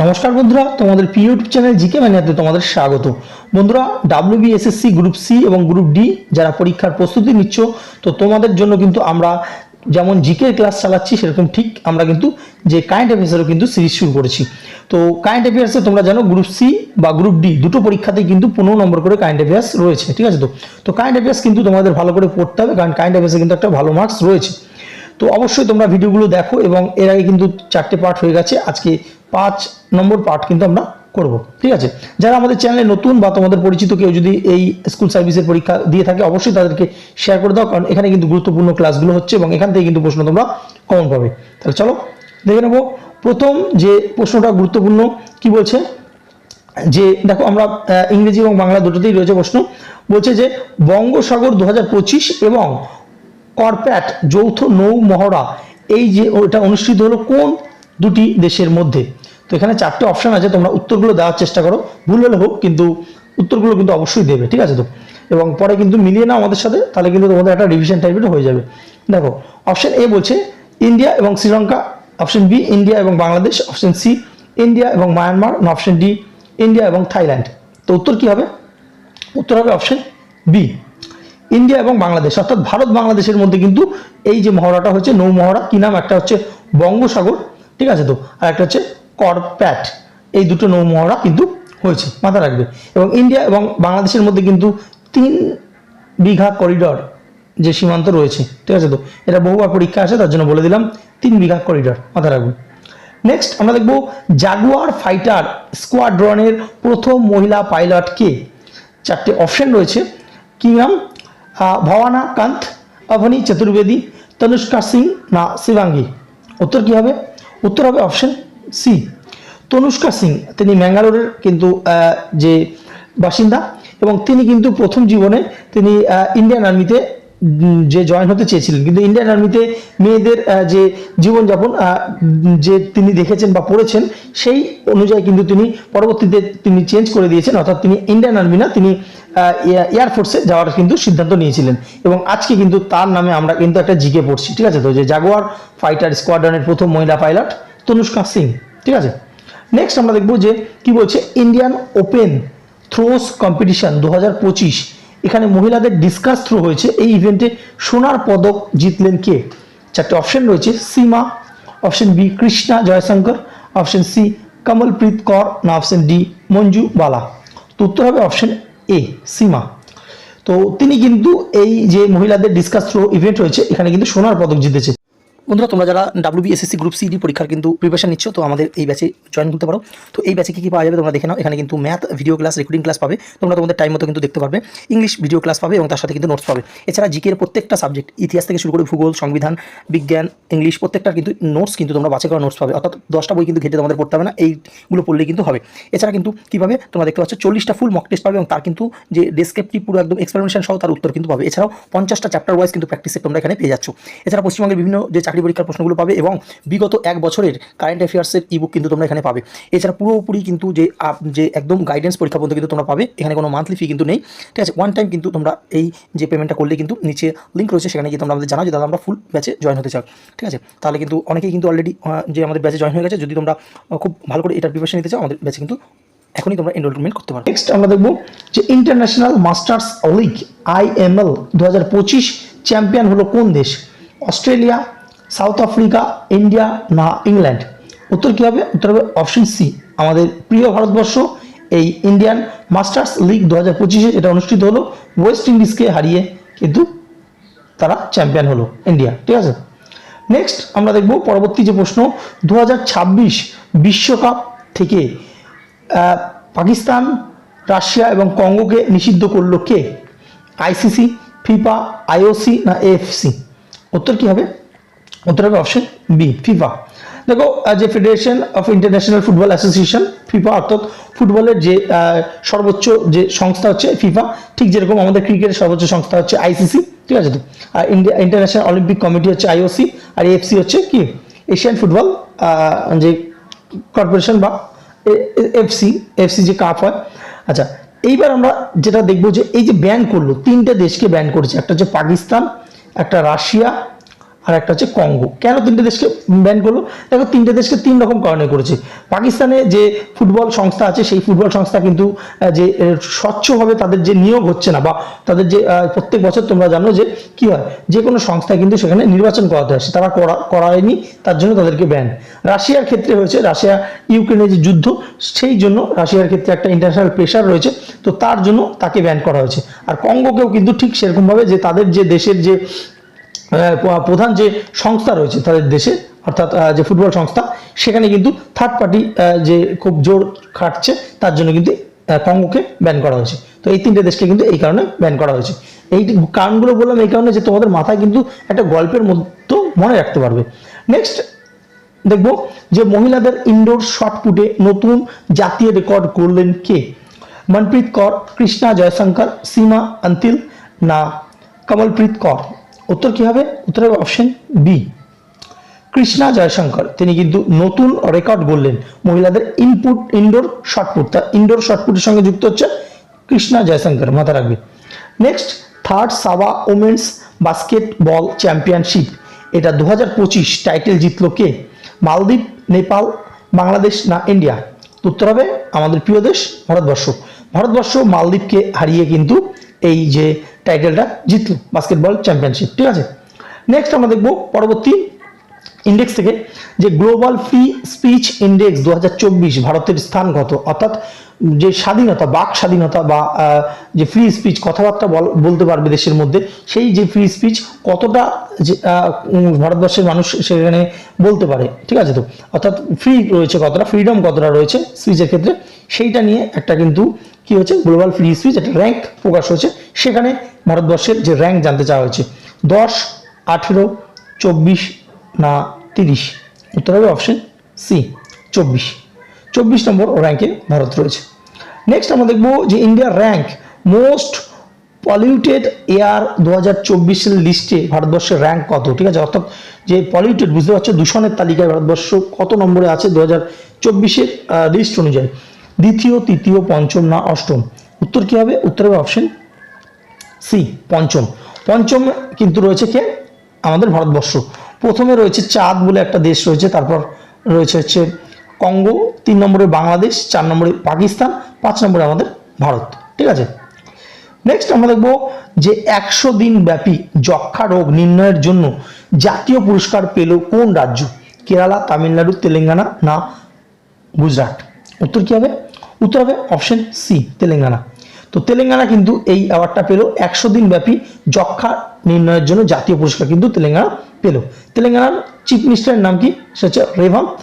নমস্কার বন্ধুরা, তোমাদের প্রিয় ইউটিউব চ্যানেল জিকে ম্যানিয়াতে তোমাদের স্বাগত। বন্ধুরা ডাব্লিউবিএসএসসি গ্রুপ সি এবং গ্রুপ ডি যারা পরীক্ষার প্রস্তুতি নিচ্ছ, তো তোমাদের জন্য কিন্তু আমরা যেমন জিকে ক্লাস চালাচ্ছি, সেরকম ঠিক আমরা কিন্তু যে কারেন্ট অ্যাফেয়ার্সেরও কিন্তু সিরিজ শুরু করেছি। তো কারেন্ট অ্যাফেয়ার্সে তোমরা জানো গ্রুপ সি বা গ্রুপ ডি দুটো পরীক্ষাতেই কিন্তু পনেরো নম্বর করে কারেন্ট অ্যাফেয়ার্স রয়েছে, ঠিক আছে তো? তো কারেন্ট অ্যাফেয়ার্স কিন্তু তোমাদের ভালো করে পড়তে হবে, কারণ কারেন্ট অ্যাফেয়ার্সে কিন্তু একটা ভালো মার্কস রয়েছে। তো অবশ্যই তোমরা ভিডিওগুলো দেখো এবং এর আগে কিন্তু চারটে পার্ট হয়ে গেছে। আজকে পাঁচ নম্বর পার্ট কিন্তু আমরা করব। ঠিক আছে? যারা আমাদের চ্যানেলে নতুন বা তোমাদের পরিচিত কেউ যদি এই স্কুল সার্ভিসের পরীক্ষা দিয়ে থাকে, অবশ্যই তাদেরকে শেয়ার করে দাও, কারণ এখানে কিন্তু গুরুত্বপূর্ণ ক্লাসগুলো হচ্ছে এবং এখান থেকে কিন্তু প্রশ্ন তোমরা কমন পাবে। তাহলে চলো, দেখে নেব। প্রথম যে প্রশ্নটা গুরুত্বপূর্ণ, কি বলছে? যে, দেখো আমরা ইংরেজি এবং বাংলা দুটোতেই রয়েছে প্রশ্ন। বলছে যে বঙ্গসাগর দু হাজার পঁচিশ এবং করপ্যাট যৌথ নৌ মহড়া, এই যে ওটা অনুষ্ঠিত হলো কোন দুটি দেশের মধ্যে? তো এখানে চারটে অপশন আছে, তোমরা উত্তরগুলো দেওয়ার চেষ্টা করো। ভুল হলে হোক, কিন্তু উত্তরগুলো কিন্তু অবশ্যই দেবে, ঠিক আছে তো? এবং পরে কিন্তু মিলিয়ে নাও আমাদের সাথে, তাহলে কিন্তু তোমাদের একটা রিভিশন টাইপের হয়ে যাবে। দেখো অপশান এ বলছে ইন্ডিয়া এবং শ্রীলঙ্কা অপশন বি ইন্ডিয়া এবং বাংলাদেশ অপশন সি ইন্ডিয়া এবং মায়ানমার অপশন ডি ইন্ডিয়া এবং থাইল্যান্ড তো উত্তর কি হবে? উত্তর হবে অপশান বি ইন্ডিয়া এবং বাংলাদেশ, অর্থাৎ ভারত বাংলাদেশের মধ্যে কিন্তু এই যে মহড়াটা হচ্ছে, নৌ মহড়া, কি নাম? একটা হচ্ছে বঙ্গসাগর ঠিক আছে তো? আর একটা হচ্ছে করপ্যাট। এই দুটো নৌ মহড়া কিন্তু হয়েছে মাথা রাখবে। এবং ইন্ডিয়া এবং বাংলাদেশের মধ্যে কিন্তু তিন বিঘা করিডর যে সীমান্ত রয়েছে, ঠিক আছে তো? এটা বহুবার পরীক্ষা আসে, তার জন্য বলে দিলাম, তিন বিঘা করিডর মাথা রাখবে নেক্সট আমরা দেখব জাগুয়ার ফাইটার স্কোয়াড্রনের প্রথম মহিলা পাইলট কে। চারটে অপশন রয়েছে। কি নাম? ভবানা কান্ত অভনি চতুর্বেদী, তনুষ্কা সিং না শিবাঙ্গী। উত্তর কি হবে? উত্তর হবে অপশন সি তনুষ্কা সিং, তিনি ম্যাঙ্গালোরের কিন্তু যে বাসিন্দা এবং তিনি কিন্তু প্রথম জীবনে তিনি ইন্ডিয়ান আর্মিতে যে জয়েন হতে চেয়েছিলেন। কিন্তু ইন্ডিয়ান আর্মিতে মেয়েদের যে জীবনযাপন যে তিনি দেখেছেন বা পড়েছেন, সেই অনুযায়ী কিন্তু তিনি পরবর্তীতে তিনি চেঞ্জ করে দিয়েছেন। অর্থাৎ তিনি ইন্ডিয়ান আর্মি না, তিনি এয়ারফোর্সে যাওয়ার কিন্তু সিদ্ধান্ত নিয়েছিলেন। এবং আজকে কিন্তু তার নামে আমরা কিন্তু একটা জিকে পড়ছি, ঠিক আছে? তো যে জাগুয়ার ফাইটার স্কোয়াড্রনের প্রথম মহিলা পাইলট তনুষ্কা সিং, ঠিক আছে? নেক্সট আমরা দেখব যে কি বলছে ইন্ডিয়ান ওপেন থ্রোস কম্পিটিশন দু এখানে মহিলাদের ডিসকাস থ্রো হয়েছে। এই ইভেন্টে সোনার পদক জিতলেন কে? চারটে অপশন রয়েছে, Seema option B Krishna Jaishankar option C Kamalpreet Kaur, না অপশন ডি মঞ্জু বালা। তো উত্তর হবে অপশন এ, সীমা। তো তিনি কিন্তু এই যে মহিলাদের ডিসকাস থ্রো ইভেন্ট হয়েছে এখানে কিন্তু সোনার পদক জিতেছে। বন্ধুরা, তোমরা যারা ডাব্লিউবিএসএসসি গ্রুপ সিডি পরীক্ষার কিন্তু প্রিপারেশন নিচ্ছ, তো আমাদের এই ব্যাচে জয়েন করতে পারো। তো এই ব্যাচে কী কী পাওয়া যাবে তোমরা দেখে নাও। এখানে কিন্তু math video class recording class পাবে। তোমরা তোমাদের টাইম মতো কিন্তু দেখতে পারবে। ইংলিশ ভিডিও ক্লাস পাবে এবং তার সাথে কিন্তু নোটস পাবে। এছাড়া জিকের প্রত্যেকটা সাবজেক্ট ইতিহাস থেকে শুরু করে ভূগোল, সংবিধান, বিজ্ঞান ইংলিশ প্রত্যেকটা কিন্তু নোটস কিন্তু তোমরা বাছাই করা নোটস পাবে। অর্থাৎ দশটা বই কিন্তু ঘেটে তোমাদের পড়তে হবে না। এইগুলো পড়লেই কিন্তু হবে। এছাড়া কিন্তু কীভাবে তোমরা দেখতে পাচ্ছ চল্লিশটা ফুল মক টেস্ট পাবে এবং তার কিন্তু যে ডেসক্রিপটিভ পুরো একদম এক্সপ্লেনেশন সহ তার উত্তর কিন্তু পাবে। এছাড়াও পঞ্চাশটা চ্যাপ্টার ওয়াইজ কিন্তু প্র্যাকটিসে তোমরা এখানে পেয়ে যাচ্ছ। এছাড়া পশ্চিমবঙ্গের বিভিন্ন যে চাকরি পরীক্ষার প্রশ্নগুলো পাবে এবং বিগত এক বছরের কারেন্ট অ্যাফেয়ার্সের ইবুক কিন্তু তোমরা এখানে পাবে। এছাড়া পুরোপুরি কিন্তু যে যে একদম গাইডেন্স পরীক্ষা পর্যন্ত কিন্তু তোমরা পাবে। এখানে কোনো মান্থলি ফি কিন্তু নেই। ঠিক আছে? ওয়ান টাইম কিন্তু তোমরা এই যে পেমেন্টটা করলে কিন্তু নিচে লিঙ্ক রয়েছে। সেখানে গিয়ে তোমরা আমাদের জানাও যে, দাদা, আমরা ফুল ব্যাচে জয়েন হতে চাও ঠিক আছে? তাহলে কিন্তু অনেকেই কিন্তু অলরেডি যে আমাদের ব্যাচে জয়েন হয়ে গেছে। যদি তোমরা খুব ভালো করে এটার প্রিপারেশন নিতে চাও, আমাদের ব্যাচে কিন্তু এখনই তোমরা এনরোলমেন্ট করতে পারো। নেক্সট আমরা দেখব যে ইন্টারন্যাশনাল মাস্টার্স লিগ আইএমএল দু হাজার পঁচিশ চ্যাম্পিয়ন হলো কোন দেশ? অস্ট্রেলিয়া সাউথ আফ্রিকা, ইন্ডিয়া না ইংল্যান্ড? উত্তর কী হবে? উত্তর হবে অপশন সি। আমাদের প্রিয় ভারতবর্ষ, এই ইন্ডিয়ান মাস্টার্স লিগ দু হাজার পঁচিশে এটা অনুষ্ঠিত হলো, ওয়েস্ট ইন্ডিজকে হারিয়ে কিন্তু তারা চ্যাম্পিয়ন হলো ইন্ডিয়া। ঠিক আছে? নেক্সট আমরা দেখব পরবর্তী যে প্রশ্ন দু বিশ্বকাপ থেকে পাকিস্তান, রাশিয়া এবং কঙ্গোকে নিষিদ্ধ করল কে? আইসিসি, ফিফা, আইওসি না এএফসি? উত্তর কি হবে? উত্তর হবে অপশন বি ফিফা দেখো যে federation of international football association FIFA অর্থাৎ ফুটবলের যে সর্বোচ্চ যে সংস্থা হচ্ছে ফিফা ঠিক যেরকম আমাদের ক্রিকেটের সর্বোচ্চ সংস্থা হচ্ছে আইসিসি ঠিক আছে তো? আর ইন্ডিয়া ইন্টারন্যাশনাল অলিম্পিক কমিটি হচ্ছে আইওসি আর এএফসি হচ্ছে কি? এশিয়ান ফুটবল যে কর্পোরেশন বা এফসি এফসি যে কাপ হয়। আচ্ছা এইবার আমরা যেটা দেখব যে এই যে ব্যান করল, তিনটে দেশকে ব্যান করেছে, একটা হচ্ছে পাকিস্তান, একটা রাশিয়া আর একটা হচ্ছে কঙ্গো কেন তিনটে দেশকে ব্যান করল? দেখো, তিনটে দেশকে তিন রকম কারণে করেছে। পাকিস্তানে যে ফুটবল সংস্থা আছে, সেই ফুটবল সংস্থা কিন্তু যে স্বচ্ছভাবে তাদের যে নিয়োগ হচ্ছে না, বা তাদের যে প্রত্যেক বছর তোমরা জানো যে, কি হয়? যে কোনো সংস্থা কিন্তু সেখানে নির্বাচন করাতে আসে। তারা করা, করায়নি, তার জন্য তাদেরকে ব্যান রাশিয়ার ক্ষেত্রে হয়েছে, রাশিয়া ইউক্রেনের যে যুদ্ধ, সেই জন্য রাশিয়ার ক্ষেত্রে একটা ইন্টারন্যাশনাল প্রেশার রয়েছে, তো তার জন্য তাকে ব্যান করা হয়েছে। আর কঙ্গোকেও কিন্তু ঠিক সেরকমভাবে যে, তাদের যে দেশের যে প্রধান যে সংস্থা রয়েছে তাদের দেশে, অর্থাৎ যে ফুটবল সংস্থা, সেখানে কিন্তু থার্ড পার্টি যে খুব জোর খাটছে, তার জন্য কিন্তু কঙ্গোকে ব্যান করা হয়েছে। তো এই তিনটে দেশকে কিন্তু এই কারণে ব্যান করা হয়েছে। এই কারণগুলো বললাম এই কারণে যে তোমাদের মাথায় কিন্তু একটা গল্পের মতো মনে রাখতে পারবে। নেক্সট দেখব যে মহিলাদের ইনডোর শট পুটে নতুন জাতীয় রেকর্ড করলেন কে? মনপ্রীত কর, কৃষ্ণা জয়শঙ্কর, সীমা অন্তিল না কমলপ্রীত কর? উত্তর কি হবে? উত্তর হবে অপশন বি কৃষ্ণা জয়শঙ্কর, তিনি কিন্তু নতুন রেকর্ড গড়লেন মহিলাদের ইনপুট ইনডোর শটপুট তা ইনডোর শটপুটের সঙ্গে যুক্ত হচ্ছে কৃষ্ণা জয়শঙ্কর মাথা রাখবে next third SABA women's basketball championship এটা দু হাজার পঁচিশ টাইটেল জিতলো কে? মালদ্বীপ, নেপাল, বাংলাদেশ না ইন্ডিয়া উত্তর হবে আমাদের প্রিয় দেশ, ভারতবর্ষ। ভারতবর্ষ মালদ্বীপকে হারিয়ে কিন্তু এই যে টাইটেলটা জিতলো বাস্কেটবল চ্যাম্পিয়নশিপ ঠিক আছে? নেক্সট আমরা দেখব পরবর্তী ইন্ডেক্স থেকে যে গ্লোবাল ফ্রি স্পিচ ইন্ডেক্স দু হাজার চব্বিশ ভারতের স্থান কত অর্থাৎ যে স্বাধীনতা, বাক স্বাধীনতা বা যে ফ্রি স্পিচ কথাবার্তা বল- বলতে পারবে দেশের মধ্যে, সেই যে ফ্রি স্পিচ কতটা যে ভারতবর্ষের মানুষ সেখানে বলতে পারে, ঠিক আছে তো? অর্থাৎ ফ্রি রয়েছে কতটা ফ্রিডম কতটা রয়েছে স্পিচের ক্ষেত্রে, সেইটা নিয়ে একটা কিন্তু কি হচ্ছে গ্লোবাল ফ্রি স্পিচ একটা র্যাঙ্ক প্রকাশ হয়েছে, সেখানে ভারতবর্ষের যে র্যাঙ্ক জানতে চাওয়া হয়েছে, দশ, আঠেরো, চব্বিশ না তিরিশ। উত্তর হবে অপশন সি চব্বিশ। চব্বিশ নম্বর র্যাঙ্কে ভারত রয়েছে। নেক্সট আমরা দেখব যে ইন্ডিয়ার র্যাঙ্ক মোস্ট পলিউটেড এয়ার দু হাজার চব্বিশের লিস্টে ভারতবর্ষের র্যাঙ্ক কত? ঠিক আছে, অর্থাৎ যে পলিউটেড বুঝতে পারছ? দূষণের তালিকায় ভারতবর্ষ কত নম্বরে আছে দু হাজার চব্বিশের লিস্ট অনুযায়ী? দ্বিতীয়, তৃতীয়, পঞ্চম না অষ্টম? উত্তর কি হবে? উত্তর হবে অপশন সি পঞ্চম। পঞ্চম কিন্তু রয়েছে কে? আমাদের ভারতবর্ষ। প্রথমে রয়েছে চাঁদ বলে একটা দেশ রয়েছে, তারপর রয়েছে হচ্ছে কঙ্গো, তিন নম্বরে বাংলাদেশ, চার নম্বরে পাকিস্তান, পাঁচ নম্বরে আমাদের ভারত, ঠিক আছে? নেক্সট আমরা দেখব যে একশো দিন ব্যাপী যক্ষা রোগ নির্ণয়ের জন্য জাতীয় পুরস্কার পেল কোন রাজ্য? কেরালা, তামিলনাড়ু, তেলেঙ্গানা না গুজরাট? উত্তর কি হবে? উত্তর হবে অপশন সি তেলেঙ্গানা। তো তেলেঙ্গানা কিন্তু এই অ্যাওয়ার্ডটা পেল একশো দিন ব্যাপী যক্ষা নির্ণয়ের জন্য জাতীয় পুরস্কার, কিন্তু তেলেঙ্গানা পেল। তেলেঙ্গানার চিফ মিনিস্টারের নাম কি? সে হচ্ছে রেভান্ত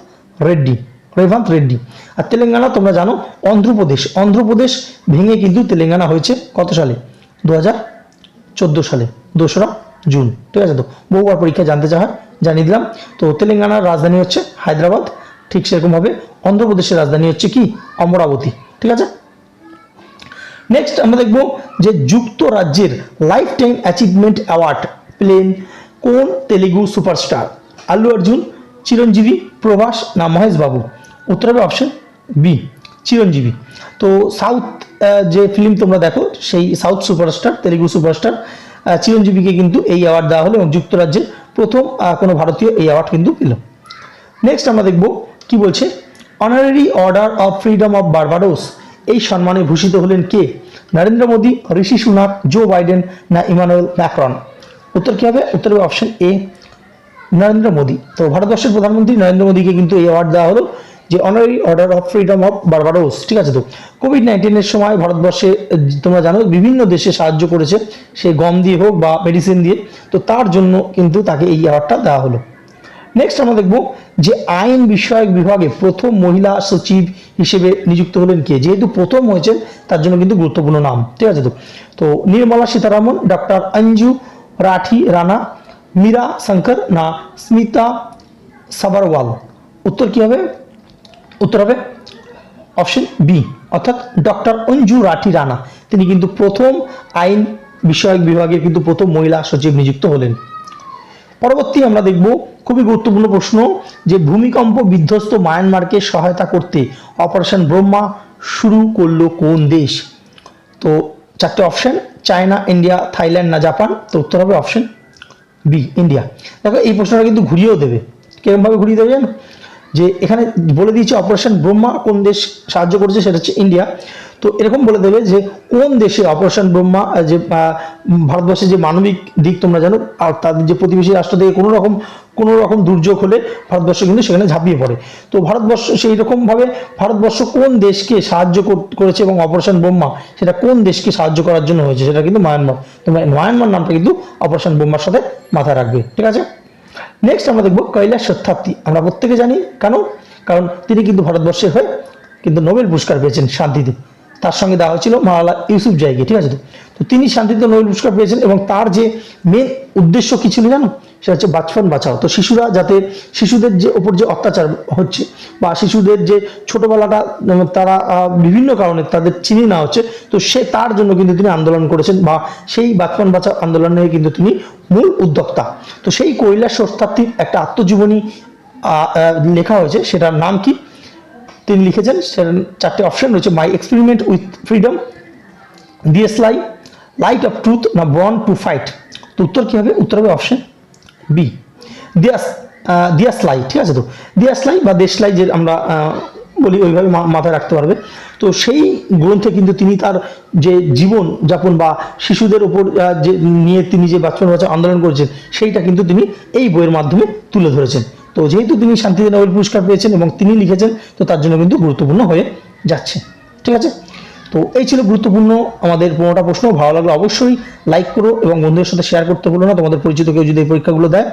রেড্ডি রেভান্ত রেড্ডি। আর তেলেঙ্গানা তোমরা জানো, অন্ধ্রপ্রদেশ। অন্ধ্রপ্রদেশ ভেঙে কিন্তু তেলেঙ্গানা হয়েছে কত সালে? দু চোদ্দ সালে, দোসরা জুন। ঠিক আছে তো? বহুবার পরীক্ষা জানতে চাওয়া জানিয়ে দিলাম। তো তেলেঙ্গানার রাজধানী হচ্ছে হায়দ্রাবাদ। ঠিক সেরকমভাবে অন্ধ্রপ্রদেশের রাজধানী হচ্ছে কি? অমরাবতী। ঠিক আছে? নেক্সট আমরা দেখব যে যুক্তরাজ্যের লাইফ টাইম অ্যাচিভমেন্ট অ্যাওয়ার্ড পেলেন কোন তেলেগু সুপারস্টার? আল্লু অর্জুন, চিরঞ্জীবী, প্রভাস না মহেশ বাবু? উত্তর হবে অপশন বি চিরঞ্জীবী। তো সাউথ যে ফিল্ম তোমরা দেখো, সেই সাউথ সুপারস্টার তেলেগু সুপারস্টার চিরঞ্জীবীকে কিন্তু এই অ্যাওয়ার্ড দেওয়া হলো এবং যুক্তরাজ্যের প্রথম কোনো ভারতীয় এই অ্যাওয়ার্ড কিন্তু পেল। নেক্সট আমরা দেখব কি বলছে honorary order of freedom of Barbados এই সম্মানে ভূষিত হলেন কে? নরেন্দ্র মোদী, ঋষি সুনাক জো বাইডেন না ইমানুয়েল ম্যাক্রন উত্তর কি হবে? উত্তর হবে অপশন এ নরেন্দ্র মোদী। তো ভারতবর্ষের প্রধানমন্ত্রী নরেন্দ্র মোদীকে কিন্তু এই অ্যাওয়ার্ড দেওয়া হলো যে honorary order of freedom of Barbados ঠিক আছে তো? কোভিড নাইন্টিনের সময় ভারতবর্ষে, তোমরা জানো, বিভিন্ন দেশে সাহায্য করেছে, সে গম দিয়ে হোক বা মেডিসিন দিয়ে। তো তার জন্য কিন্তু তাকে এই অ্যাওয়ার্ডটা দেওয়া হলো। নেক্সট আমরা দেখব যে আইন বিষয়ক বিভাগে প্রথম মহিলা সচিব হিসেবে নিযুক্ত হলেন কে? যেহেতু প্রথম হয়েছে তার জন্য কিন্তু গুরুত্বপূর্ণ নাম, ঠিক আছে তো? তো নির্মলা সীতারামন ডক্টর অঞ্জু রাঠি, রানা, মীরা, শঙ্কর, না, স্মিতা, সাবারওয়াল। উত্তর কি হবে? উত্তর হবে অপশন বি অর্থাৎ ডক্টর অঞ্জু রাঠি, রানা। তিনি কিন্তু প্রথম আইন বিষয়ক বিভাগের কিন্তু প্রথম মহিলা সচিব নিযুক্ত হলেন। পরবর্তী আমরা দেখব খুবই গুরুত্বপূর্ণ প্রশ্ন যে ভূমিকম্প বিধ্বস্ত মায়ানমারকে সহায়তা করতে অপারেশন ব্রহ্মা শুরু করল কোন দেশ? তো চারটে অপশন চায়না ইন্ডিয়া থাইল্যান্ড না জাপান তো উত্তর হবে অপশন বি ইন্ডিয়া দেখো, এই প্রশ্নটা কিন্তু ঘুরিয়েও দেবে। কিরমভাবে ঘুরিয়ে দেবে জানো? যে এখানে বলে দিয়েছে অপারেশন ব্রহ্মা কোন দেশ সাহায্য করেছে? সেটা হচ্ছে ইন্ডিয়া তো এরকম বলে দেবে যে কোন দেশে অপারেশন ব্রহ্মা যে ভারতবর্ষের যে মানবিক দিক তোমরা জানো, আর তাদের যে প্রতিবেশী রাষ্ট্র থেকে কোনো রকম কোনো রকম দুর্যোগ হলে ভারতবর্ষ কিন্তু সেখানে ঝাঁপিয়ে পড়ে। তো ভারতবর্ষ সেই রকমভাবে ভারতবর্ষ কোন দেশকে সাহায্য করেছে এবং অপারেশন ব্রহ্মা সেটা কোন দেশকে সাহায্য করার জন্য হয়েছে, সেটা কিন্তু মায়ানমার তোমরা মায়ানমার নামটা কিন্তু অপারেশন ব্রহ্মার সাথে মাথায় রাখবে, ঠিক আছে? নেক্সট আমরা দেখব কৈলাস সত্যার্থী আমরা প্রত্যেকে জানি কেন? কারণ তিনি কিন্তু ভারতবর্ষের হয়ে কিন্তু নোবেল পুরস্কার পেয়েছেন শান্তিতে। তার সঙ্গে দেওয়া হয়েছিল মালালা ইউসুফ জাইকে, ঠিক আছে? তো তিনি শান্তিতে নোবেল পুরস্কার পেয়েছেন এবং তার যে মেন উদ্দেশ্য কি ছিল জানো? সেটা হচ্ছে বাচপন বাঁচাও। তো শিশুরা যাতে শিশুদের যে ওপর যে অত্যাচার হচ্ছে বা শিশুদের যে ছোটবেলাটা তারা বিভিন্ন কারণে তাদের চিনি না হচ্ছে, তো সে তার জন্য কিন্তু তিনি আন্দোলন করেছেন বা সেই বাচপন বাঁচাও আন্দোলনে কিন্তু তিনি মূল উদ্যোক্তা। তো সেই কৈলাস সত্যার্থীর একটা আত্মজীবনী লেখা হয়েছে, সেটার নাম কি? তিনি লিখেছেন চারটে অপশন রয়েছে মাই এক্সপেরিমেন্ট উইথ ফ্রিডম দিয়েস লাই লাইট অফ ট্রুথ না বর্ন টু ফাইট তো উত্তর কী হবে? উত্তর হবে অপশন বি দিয়াস দিয়াসলাই ঠিক আছে তো? দিয়াসলাই বা দেশলাই যে আমরা বলি, ওইভাবে মাথায় রাখতে পারবে। তো সেই গ্রন্থে কিন্তু তিনি তার যে জীবন যাপন বা শিশুদের ওপর যে নিয়ে তিনি যে বাচ্চা বাচ্চা আন্দোলন করেছেন, সেইটা কিন্তু তিনি এই বইয়ের মাধ্যমে তুলে ধরেছেন। তো যেহেতু তিনি শান্তিতে নোবেল পুরস্কার পেয়েছেন এবং তিনি লিখেছেন, তো তার জন্য কিন্তু গুরুত্বপূর্ণ হয়ে যাচ্ছে। ঠিক আছে? তো এই ছিল গুরুত্বপূর্ণ আমাদের পনেরোটা প্রশ্ন। ভালো লাগল অবশ্যই লাইক করো এবং বন্ধুদের সাথে শেয়ার করতে বলো না। তোমাদের পরিচিত কেউ যদি এই পরীক্ষাগুলো দেয়